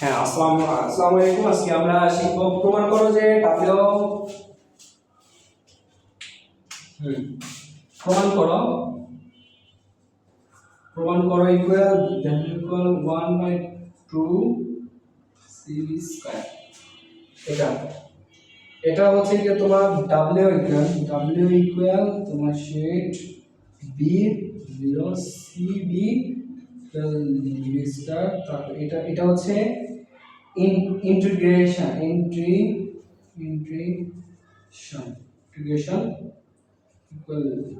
হ্যাঁ আসসালাম আসসালামু আলাইকুম, আজকে আমরা শিখব প্রমাণ করো যে ডাব্লিউ প্রমাণ করো। প্রমাণ করো equal W equal one by two C square এটা এটা হচ্ছে কি তোমার ডাব্লিউ ইকুয়াল ডাব্লিউ ইকুয়াল তোমার shade B zero C B তারপর এটা এটা হচ্ছে integration ইন্ট্রি integration integration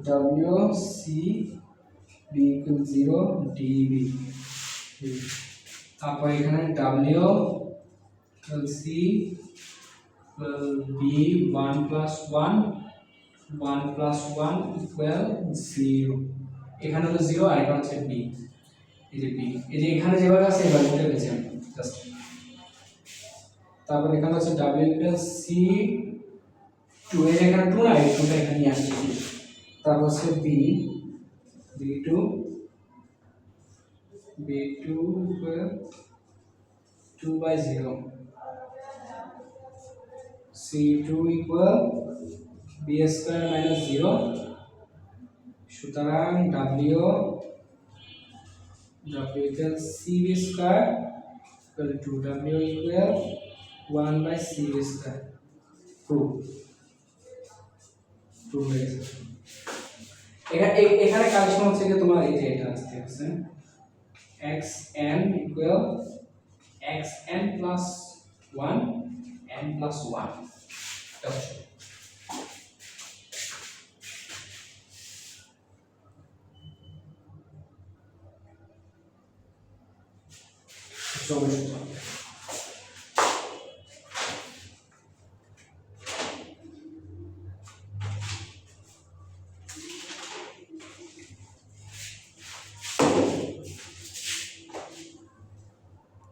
W C B equal zero DB তারপর এখানে W C B one plus one one plus one equal zero এখানে হলো জিরো আর এখানে হচ্ছে বি এই যে বি এই যে এখানে যেভাবে আছে এভাবে উঠে গেছে জাস্ট তারপর এখানে হচ্ছে ডাব্লিউ ইকুয়াল সি টু এর এখানে টু না, এই টুটা এখানে আসছে। তারপর হচ্ছে B B two B two two by zero C two equal B square minus zero সুতরাং W W equal CV square equal to W equal 1 by CV square. Proof. Proof হয়ে গেছে। এখানে এখানে কালেকশন হচ্ছে কি তোমার এই যে এটা আসতে আছে x n equal x n plus 1 n plus 1 এটা হচ্ছে 여기있 습.